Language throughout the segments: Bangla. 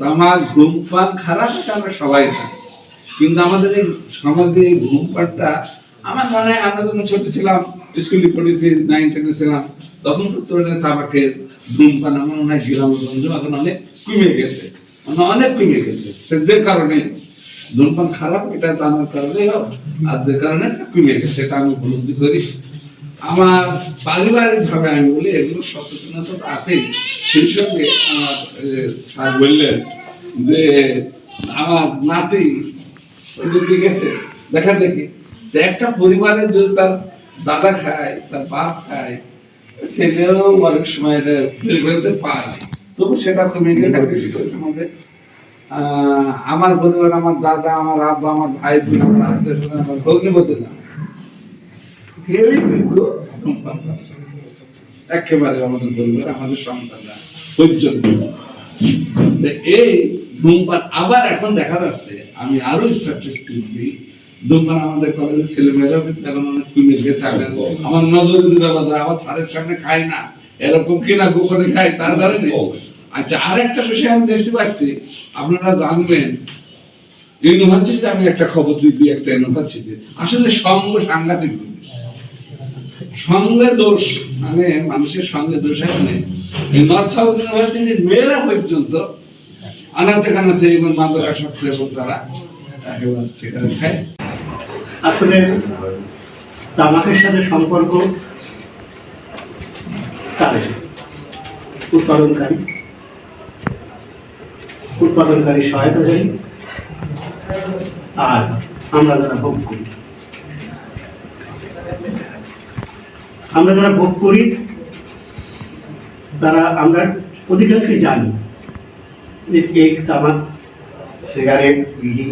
তামাক ধূমপান খারাপ এটা আমরা সবাই জানি। কিন্তু আমাদের এই সমাজে এই ধূমপানটা, আমার মনে হয় আমরা যখন ছোট ছিলাম, স্কুলে পড়েছি নাইন টেনে ছিলাম, তখন সত্তর তামাকের ধূমপান আমার মনে হয় গ্রামগঞ্জ এখন অনেক কমে গেছে। মানে অনেক কমে গেছে। যে কারণে ধূমপান খারাপ, এটা জানার কারণে আর যে কারণে কমে গেছে, এটা আমি উপলব্ধি করি। আমার পারিবারিক ভাবে আমি বলি এগুলো সচেতনতা তো আছেই। সেই সঙ্গে আমার স্যার বললেন যে আমার নাতি ওই গেছে। দেখা দেখি। যে একটা পরিবারে যদি তার দাদা খায় তার বাপ খায় ছেলেও অনেক সময় ফেলতে পারে। তবু সেটা কমে করেছে আমাদের আহ, আমার পরিবার আমার দাদা আমার আব্বা আমার ভাই বোন আমার আত্মীয় স্বজন আমার ভগ্নিপতি না। এই ধূমপান আবার এখন দেখা যাচ্ছে, আমি আরও দিই ধূমপান আমাদের কলেজের এখন অনেক কমে গেছে আমার নজরে স্যারের সামনে খাই না। এরকম কিনা গোপনে খাই তার ধারে নেই। আচ্ছা আরেকটা বিষয় আমি দেখতে পাচ্ছি, আপনারা জানবেন ইউনিভার্সিটিতে আমি একটা খবর দিই একটা ইউনিভার্সিটি আসলে সঙ্গ সাংঘাতিক জিনিস। সঙ্গে দোষ মানে মানুষের সঙ্গে দোষ এখানে নর্থ সাউথ ইউনিভার্সিটির মেয়েরা পর্যন্ত আনাচে কানাচে এবং মাদকাসক্ত এবং তারা আসলে তামাকের সাথে সম্পর্ক তাদের উৎপাদনকারী? উৎপাদনকারী সহায়তাকারী আর আমরা যারা ভোগ করি। আমরা যারা ভোগ করি, তারা আমরা অধিকাংশই জানি যে কেক, তামাক, সিগারেট, বিড়ি,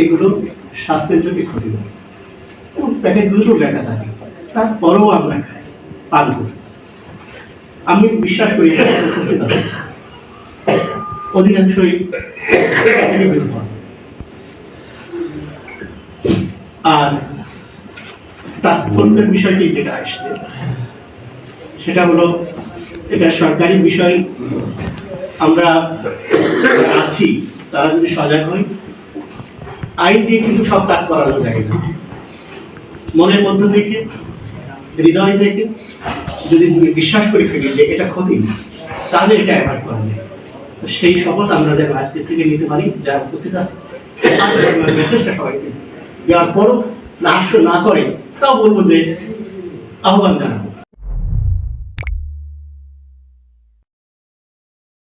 এগুলো স্বাস্থ্যের জন্য ক্ষতিকর। এবং প্যাকেটগুলোতেও লেখা থাকে, তারপরেও আমরা খাই, পান করি। আমি বিশ্বাস করি অধিকাংশই আর ফোর্সের বিষয়টি যেটা আসছে? সেটা হলো, এটা সরকারি বিষয়, আমরা আছি, তারা যদি সজাগ হই আইন দিয়ে কিন্তু সব কাজ করানো যায় না। মনের মধ্য থেকে, হৃদয় থেকে, যদি বিশ্বাস করে ফেলি যে এটা ক্ষতি, তাহলে এটা অ্যাভয়েড করা যায়। সেই শপথ আমরা যেন আজকে থেকে নিতে পারি, যারা উপস্থিত আছে মেসেজটা সবাইকে দেওয়ার পরও না না করে তাও বলব যে আহ্বান জানাব।